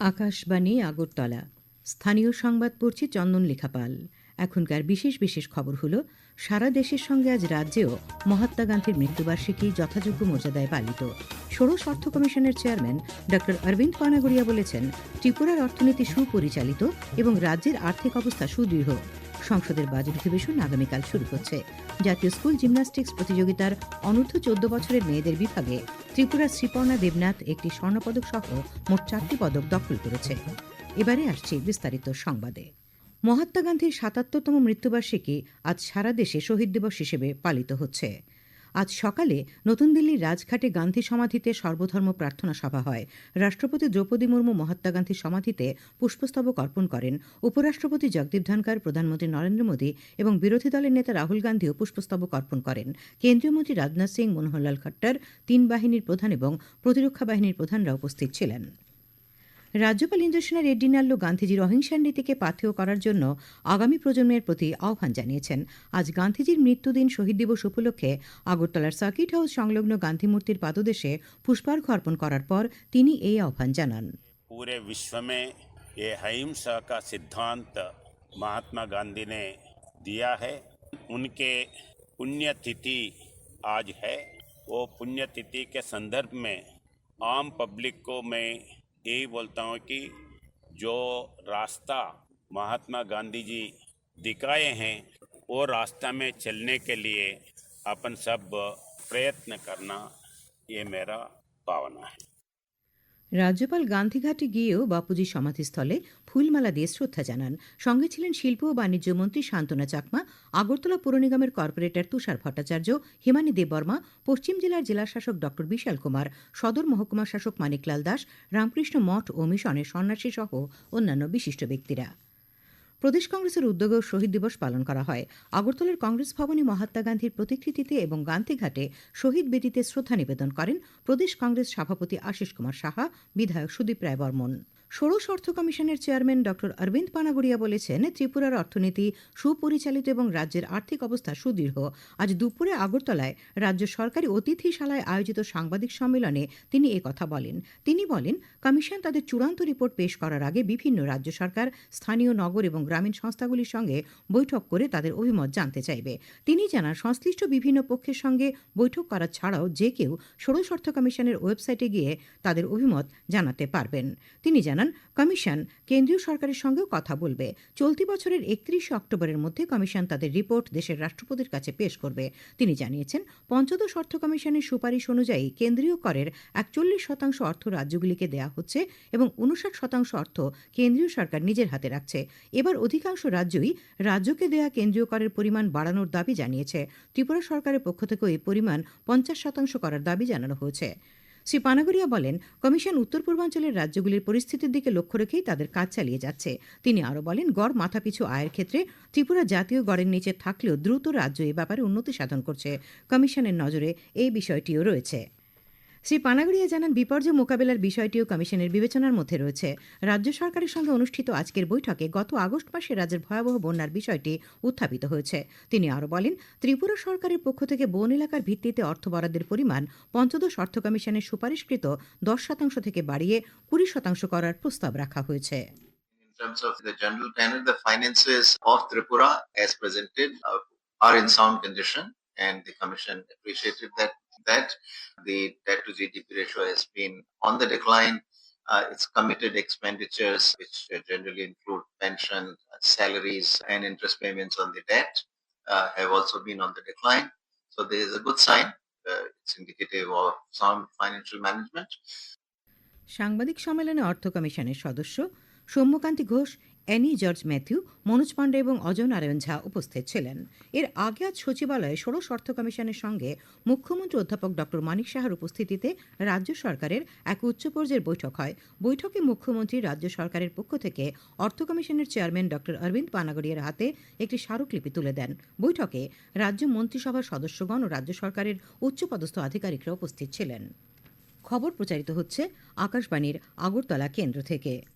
আকাশবাণী আগরতলা। স্থানীয় সংবাদ পড়ছে চন্দন লেখাপাল। এখনকার বিশেষ বিশেষ খবর হলো, সারা দেশের সঙ্গে আজ রাজ্যেও মহাত্মা গান্ধীর মৃত্যুবার্ষিকী যথাযোগ্য মর্যাদায় পালিত। ষোড়শ অর্থ কমিশনের চেয়ারম্যান ড অরবিন্দ পানাগড়িয়া বলেছেন, ত্রিপুরার অর্থনীতি সুপরিচালিত এবং রাজ্যের আর্থিক অবস্থা সুদৃঢ়। সংসদের বাজেট অধিবেশন আগামীকাল শুরু হচ্ছে জাতীয় স্কুল জিমন্যাস্টিক্স প্রতিযোগিতার অনূর্ধ্ব চোদ্দ বছরের মেয়েদের বিভাগে ত্রিপুরার শ্রীপর্ণা দেবনাথ একটি স্বর্ণপদক সহ মোট চারটি পদক দখল করেছে। এবারে আসছি বিস্তারিত সংবাদে। মহাত্মা গান্ধীর সাতাত্তরতম মৃত্যুবার্ষিকী আজ সারা দেশে শহীদ দিবস হিসেবে পালিত হচ্ছে। আজ সকালে নতুন দিল্লির রাজঘাটে গান্ধী সমাধিতে সর্বধর্ম প্রার্থনা সভা হয়। রাষ্ট্রপতি দ্রৌপদী মুর্মু মহাত্মা গান্ধীর সমাধিতে পুষ্পস্তবক অর্পণ করেন। উপরাষ্ট্রপতি জগদীপ ধনকর প্রধানমন্ত্রী নরেন্দ্র মোদী এবং বিরোধী দলের নেতা রাহুল গান্ধীও পুষ্পস্তবক অর্পণ করেন। কেন্দ্রীয় মন্ত্রী রাজনাথ সিং, মনোহরলাল খট্টর, তিন বাহিনীর প্রধান এবং প্রতিরক্ষা বাহিনীর প্রধানরা উপস্থিত ছিলেন। রাজ্যপাল ইন্দ্রসেনা রেড্ডি নাল্লু গান্ধীজির অহিংসার নীতিকে পাথেয় করার জন্য আগামী প্রজন্মের প্রতি আহ্বান জানিয়েছেন আজ গান্ধীজির মৃত্যুদিন শহীদ দিবস উপলক্ষে আগরতলার সার্কিট হাউস সংলগ্ন গান্ধী মূর্তির পাদদেশে পুষ্পার্ঘ অর্পণ করার পর তিনি এই আহ্বান জানান पूरे विश्व में ये अहिंसा का सिद्धांत महात्मा गांधी ने दिया है उनके पुण्यतिथि आज है वो पुण्यतिथि के संदर्भ में आम पब्लिक को मैं यही बोलता हूँ कि जो रास्ता महात्मा गांधी जी दिखाए हैं, वो रास्ता में चलने के लिए अपन सब प्रयत्न करना ये मेरा भावना है। রাজ্যপাল গান্ধীঘাটে গিয়েও বাপুজির সমাধিস্থলে ফুলমালা দিয়ে শ্রদ্ধা জানান। সঙ্গে ছিলেন শিল্প ও বাণিজ্য মন্ত্রী শান্তনা চাকমা, আগরতলা পুর নিগমের কর্পোরেটর তুষার ভট্টাচার্য, হিমানী দেববর্মা পশ্চিম জেলার জেলাশাসক ড বিশাল কুমার, সদর মহকুমা শাসক মানিকলাল দাস, রামকৃষ্ণ মঠ ও মিশনের সন্ন্যাসী সহ অন্যান্য বিশিষ্ট ব্যক্তিরা। প্রদেশ কংগ্রেসের উদ্যোগেও শহীদ দিবস পালন করা হয়। আগরতলার কংগ্রেস ভবনে মহাত্মা গান্ধীর প্রতিকৃতিতে এবং গান্ধীঘাটে শহীদ বেদিতে শ্রদ্ধা নিবেদন করেন প্রদেশ কংগ্রেস সভাপতি আশিস কুমার সাহা, বিধায়ক সুদীপ রায় বর্মন। ষোড়শ অর্থ কমিশনের চেয়ারম্যান ড. অরবিন্দ পানাগড়িয়া বলেছেন, ত্রিপুরার অর্থনীতি সুপরিচালিত এবং রাজ্যের আর্থিক অবস্থা সুদৃঢ়। আজ দুপুরে আগরতলায় রাজ্য সরকারি অতিথিশালায় আয়োজিত সাংবাদিক সম্মেলনে তিনি কথা বলেন। তিনি বলেন, কমিশন তাদের চূড়ান্ত রিপোর্ট পেশ করার আগে বিভিন্ন রাজ্য সরকার, স্থানীয় নগর এবং গ্রামীণ সংস্থাগুলির সঙ্গে বৈঠক করে তাদের অভিমত জানতে চাইবে। তিনি জানান, সংশ্লিষ্ট বিভিন্ন পক্ষের সঙ্গে বৈঠক করা ছাড়াও যে কেউ ষোড়শ অর্থ কমিশনের ওয়েবসাইটে গিয়ে তাদের অভিমত জানাতে পারবেন। তিনি জানান কমিশন কেন্দ্রীয় সরকারের সঙ্গেও কথা বলবে। চলতি বছরের একত্রিশে অক্টোবরের মধ্যে কমিশন তাদের রিপোর্ট দেশের রাষ্ট্রপতির কাছে পেশ করবে। তিনি জানিয়েছেন, পঞ্চদশ অর্থ কমিশনের সুপারিশ অনুযায়ী কেন্দ্রীয় করের একচল্লিশ শতাংশ অর্থ রাজ্যগুলিকে দেয়া হচ্ছে এবং উনষাট শতাংশ অর্থ কেন্দ্রীয় সরকার নিজের হাতে রাখছে। এবার অধিকাংশ রাজ্যই রাজ্যকে দেয়া কেন্দ্রীয় করের পরিমাণ বাড়ানোর দাবি জানিয়েছে। ত্রিপুরা সরকারের পক্ষ থেকেও এই পরিমাণ পঞ্চাশ শতাংশ করার দাবি জানানো হয়েছে। শ্রী পানাগড়িয়া বলেন, কমিশন উত্তর পূর্বাঞ্চলের রাজ্যগুলির পরিস্থিতির দিকে লক্ষ্য রেখেই তাদের কাজ চালিয়ে যাচ্ছে। তিনি আরও বলেন, গড় মাথাপিছু আয়ের ক্ষেত্রে ত্রিপুরা জাতীয় গড়ের নিচে থাকলেও দ্রুত রাজ্য এ ব্যাপারে উন্নতি সাধন করছে। কমিশনের নজরে এই বিষয়টিও রয়েছে। শ্রী পানাগড়িয়া জানান বিপর্যয় মোকাবেলার বিষয়টিও কমিশনের বিবেচনার মধ্যে রয়েছে। রাজ্য সরকারের সঙ্গে অনুষ্ঠিত আজকের বৈঠকে গত আগস্ট মাসে রাজ্যের ভয়াবহ বন্যার বিষয়টি উত্থাপিত হয়েছে। তিনি আরও বলেন ত্রিপুরা সরকারের পক্ষ থেকে বন এলাকার ভিত্তিতে অর্থ বরাদ্দের পরিমাণ পঞ্চদশ অর্থ কমিশনের সুপারিশকৃত দশ শতাংশ থেকে বাড়িয়ে কুড়ি শতাংশ করার প্রস্তাব রাখা হয়েছে। In terms of the general tenor, the finances of Tripura as presented uh, are in sound condition and the commission appreciated that that the debt to GDP ratio has been on the decline. Uh, its committed expenditures, which uh, generally include pension, uh, salaries, and interest payments on the debt, uh, have also been on the decline. So there is a good sign. Uh, it's indicative of sound financial management. সাংবাদিক সম্মেলনে অর্থ কমিশনের সদস্য Soumyakanti Ghosh Annie George Mathew, Manoj Pandey এবং অজয় নারায়ণ ঝা উপস্থিত ছিলেন। এর আগে আজ সচিবালয়ে ষোড়শ অর্থ কমিশনের সঙ্গে মুখ্যমন্ত্রী অধ্যাপক ড. মানিক সাহার উপস্থিতিতে রাজ্য সরকারের এক উচ্চ পর্যায়ের বৈঠক হয়। বৈঠকে মুখ্যমন্ত্রী রাজ্য সরকারের পক্ষ থেকে অর্থ কমিশনের চেয়ারম্যান ড. অরবিন্দ পানাগড়িয়ার হাতে একটি স্মারকলিপি তুলে দেন। বৈঠকে রাজ্য মন্ত্রিসভার সদস্যগণ ও রাজ্য সরকারের উচ্চপদস্থ আধিকারিকরা উপস্থিত ছিলেন। খবর প্রচারিত হচ্ছে আকাশবাণীর আগরতলা কেন্দ্র থেকে।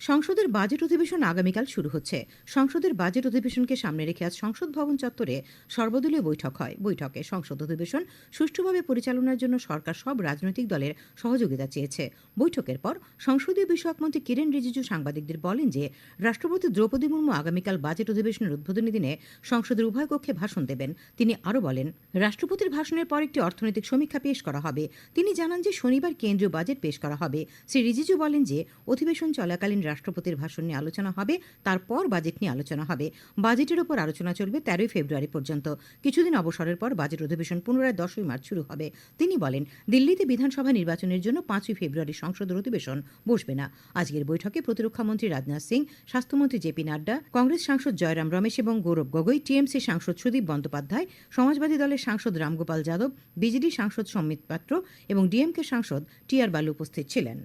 সংসদের বাজেট অধিবেশন আগামীকাল শুরু হচ্ছে। সংসদের বাজেট অধিবেশনকে সামনে রেখে আজ সংসদ ভবন চত্বরে সর্বদলীয় বৈঠক হয়। বৈঠকে সংসদ অধিবেশন সুষ্ঠুভাবে পরিচালনার জন্য সরকার সব রাজনৈতিক দলের সহযোগিতা চেয়েছে। বৈঠকের পর সংসদীয় বিষয়ক মন্ত্রী কিরেন রিজিজু সাংবাদিকদের বলেন যে, রাষ্ট্রপতি দ্রৌপদী মুর্মু আগামীকাল বাজেট অধিবেশনের উদ্বোধনী দিনে সংসদের উভয় কক্ষে ভাষণ দেবেন। তিনি আরও বলেন, রাষ্ট্রপতির ভাষণের পর একটি অর্থনৈতিক সমীক্ষা পেশ করা হবে। তিনি জানান যে, শনিবার কেন্দ্রীয় বাজেট পেশ করা হবে। শ্রী রিজিজু বলেন যে, অধিবেশন চলাকালীন রাষ্ট্রপতির ভাষণ নিয়ে আলোচনা হবে, তারপর বাজেট নিয়ে আলোচনা হবে। বাজেটের ওপর আলোচনা চলবে তেরোই ফেব্রুয়ারি পর্যন্ত। কিছুদিন অবসরের পর বাজেট অধিবেশন পুনরায় দশই মার্চ শুরু হবে। তিনি বলেন, দিল্লিতে বিধানসভা নির্বাচনের জন্য পাঁচই ফেব্রুয়ারি সংসদের অধিবেশন বসবে না। আজকের বৈঠকে প্রতিরক্ষামন্ত্রী রাজনাথ সিং, স্বাস্থ্যমন্ত্রী জেপি নাড্ডা, কংগ্রেস সাংসদ জয়রাম রমেশ এবং গৌরব গগৈ, টিএমসি সাংসদ সুদীপ বন্দ্যোপাধ্যায়, সমাজবাদী দলের সাংসদ রামগোপাল যাদব, বিজেডি সাংসদ সম্মিত পাত্র এবং ডিএমকে সাংসদ টি আর বালু উপস্থিত ছিলেন।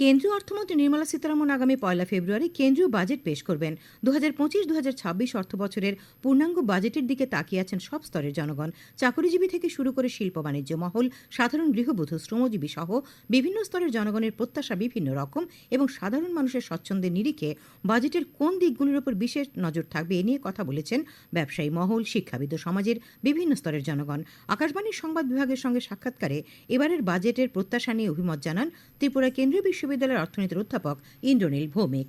কেন্দ্রীয় অর্থমন্ত্রী নির্মলা সীতারামন আগামী পয়লা ফেব্রুয়ারি কেন্দ্রীয় বাজেট পেশ করবেন। দু হাজার পঁচিশ দু হাজার ছাব্বিশ অর্থ বছরের পূর্ণাঙ্গ বাজেটের দিকে তাকিয়ে আছেন সব স্তরের জনগণ। চাকরিজীবী থেকে শুরু করে শিল্প বাণিজ্য মহল, সাধারণ গৃহবধূ, শ্রমজীবী সহ বিভিন্ন স্তরের জনগণের প্রত্যাশা বিভিন্ন রকম এবং সাধারণ মানুষের স্বচ্ছন্দের নিরিখে বাজেটের কোন দিকগুলির উপর বিশেষ নজর থাকবে এ নিয়ে কথা বলেছেন ব্যবসায়ী মহল, শিক্ষাবিদ সমাজের বিভিন্ন স্তরের জনগণ। আকাশবাণীর সংবাদ বিভাগের সঙ্গে সাক্ষাৎকারে এবারের বাজেটের প্রত্যাশা নিয়ে অভিমত জানান ত্রিপুরা কেন্দ্রীয় বিশ্ববিদ্যালয়ের অর্থনীতির অধ্যাপক ইন্দ্রনীল ভৌমিক।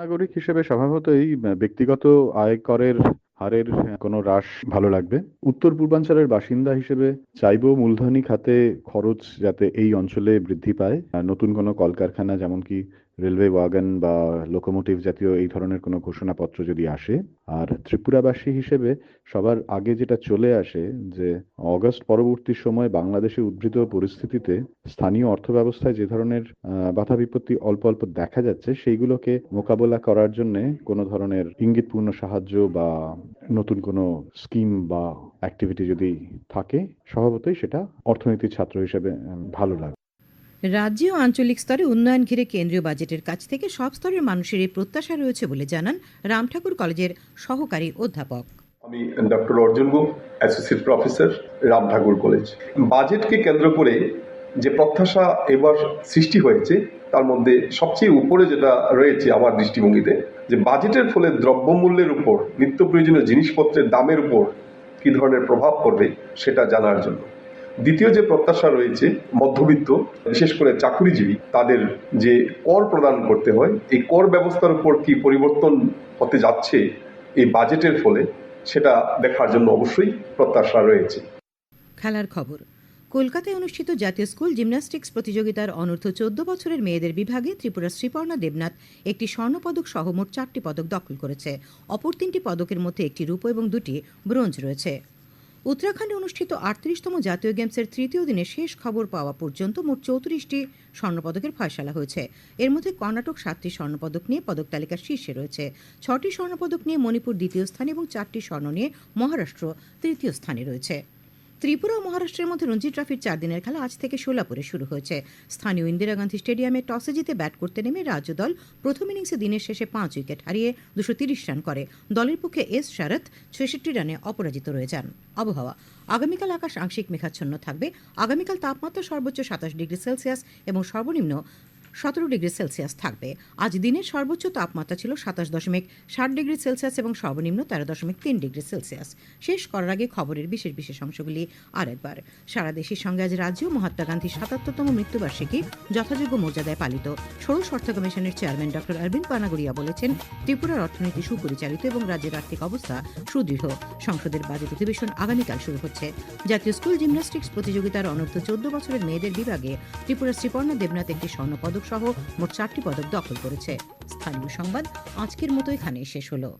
নাগরিক হিসেবে স্বভাবতই ব্যক্তিগত আয় করের হারের কোনো হ্রাস ভালো লাগবে? উত্তর পূর্বাঞ্চলের বাসিন্দা হিসেবে চাইব মূলধনী খাতে খরচ যাতে এই অঞ্চলে বৃদ্ধি পায়। নতুন কোনো কলকারখানা যেমন কি রেলওয়ে ওয়াগন বা লোকোমোটিভ জাতীয় এই ধরনের কোনো ঘোষণাপত্র যদি আসে, আর ত্রিপুরাবাসী হিসেবে সবার আগে যেটা চলে আসে যে, অগস্ট পরবর্তী সময় বাংলাদেশে উদ্ভূত পরিস্থিতিতে স্থানীয় অর্থব্যবস্থায় যে ধরনের বাধা বিপত্তি অল্প অল্প দেখা যাচ্ছে, সেইগুলোকে মোকাবেলা করার জন্য কোনো ধরনের ইঙ্গিতপূর্ণ সাহায্য বা নতুন কোনো স্কিম বা অ্যাক্টিভিটি যদি থাকে, স্বভাবতই সেটা অর্থনীতির ছাত্র হিসেবে ভালো লাগে রাজ্য ও আঞ্চলিক স্তরে উন্নয়ন ঘিরে কেন্দ্রীয় বাজেটের কাছ থেকে সব স্তরের মানুষের এই প্রত্যাশা রয়েছে বলে জানান রামঠাকুর কলেজের সহকারী অধ্যাপক। আমি doctor Arjun গুপ associate professor Ram Thakur college. বাজেটকে কেন্দ্র করে যে প্রত্যাশা এবার সৃষ্টি হয়েছে, তার মধ্যে সবচেয়ে উপরে যেটা রয়েছে আমার দৃষ্টিভঙ্গিতে, যে বাজেটের ফলে দ্রব্যমূল্যের উপর, নিত্য প্রয়োজনীয় জিনিসপত্রের দামের উপর কী ধরনের প্রভাব পড়বে, সেটা জানার জন্য। দ্বিতীয় যে প্রত্যাশা রয়েছে মধ্যবিত্ত, বিশেষ করে চাকুরিজীবী, তাদের যে কর প্রদান করতে হয়, এই কর ব্যবস্থার উপর কি পরিবর্তন হতে যাচ্ছে এই বাজেটের ফলে, সেটা দেখার জন্য অবশ্যই প্রত্যাশা রয়েছে। খেলার খবর। কলকাতায় অনুষ্ঠিত জাতীয় স্কুল জিমন্যাস্টিক্স প্রতিযোগিতার অনূর্ধ্ব চোদ্দ বছরের মেয়েদের বিভাগে ত্রিপুরার শ্রীপর্ণা দেবনাথ একটি স্বর্ণপদক সহ মোট চারটি পদক দখল করেছে। অপর তিনটি পদকের মধ্যে একটি রূপ এবং দুটি ব্রোঞ্জ রয়েছে। উত্তরাখণ্ডে অনুষ্ঠিত আটত্রিশতম জাতীয় গেমসের তৃতীয় দিনে শেষ খবর পাওয়া পর্যন্ত মোট চৌত্রিশটি স্বর্ণপদকের ফয়সালা হয়েছে। এর মধ্যে কর্ণাটক সাতটি স্বর্ণপদক নিয়ে পদক তালিকার শীর্ষে রয়েছে। ছটি স্বর্ণপদক নিয়ে মণিপুর দ্বিতীয় স্থানে এবং চারটি স্বর্ণ নিয়ে মহারাষ্ট্র তৃতীয় স্থানে রয়েছে। ত্রিপুরা ও মহারাষ্ট্রের মধ্যে রঞ্জি ট্রফির চার দিনের খেলা আজ থেকে সোলাপুরে শুরু হয়েছে। স্থানীয় ইন্দিরা গান্ধী স্টেডিয়ামে টসে জিতে ব্যাট করতে নেমে রাজ্য দল প্রথম ইনিংসে দিনের শেষে পাঁচ উইকেট হারিয়ে দুশো রান করে। দলের পক্ষে এস শারথ ছেষট্টি রানে অপরাজিত রয়ে যান। আবহাওয়া। আগামীকাল আকাশ আংশিক মেঘাচ্ছন্ন থাকবে। আগামীকাল তাপমাত্রা সর্বোচ্চ সাতাশ ডিগ্রি সেলসিয়াস এবং সর্বনিম্ন সতেরো ডিগ্রি সেলসিয়াস থাকবে। আজ দিনের সর্বোচ্চ তাপমাত্রা ছিল সাতাশ দশমিক ষাট ডিগ্রি সেলসিয়াস এবং সর্বনিম্ন তেরো দশমিক তিন ডিগ্রি সেলসিয়াস। শেষ করার আগে খবরের বিশেষ বিশেষ অংশগুলি আরেকবার। সারা দেশের সঙ্গে আজ রাজ্য মহাত্মা গান্ধীর সাতাত্তরতম মৃত্যুবার্ষিকী যথাযোগ্য মর্যাদায় পালিত। ষোড়শ অর্থ কমিশনের চেয়ারম্যান ডক্টর অরবিন্দ পানাগড়িয়া বলেছেন, ত্রিপুরার অর্থনীতি সুপরিচালিত এবং রাজ্যের আর্থিক অবস্থা সুদৃঢ়। সংসদের বাজেট অধিবেশন আগামীকাল শুরু হচ্ছে। জাতীয় স্কুল জিমন্যাস্টিক্স প্রতিযোগিতার অনূর্ধ্ব চোদ্দ বছরের মেয়েদের বিভাগে ত্রিপুরার শ্রীপর্ণা দেবনাথ একটি স্বর্ণপদক সহ মোট চারটি পদক দখল করেছে। স্থানীয় সংবাদ আজকের মতো এখানে শেষ হলো।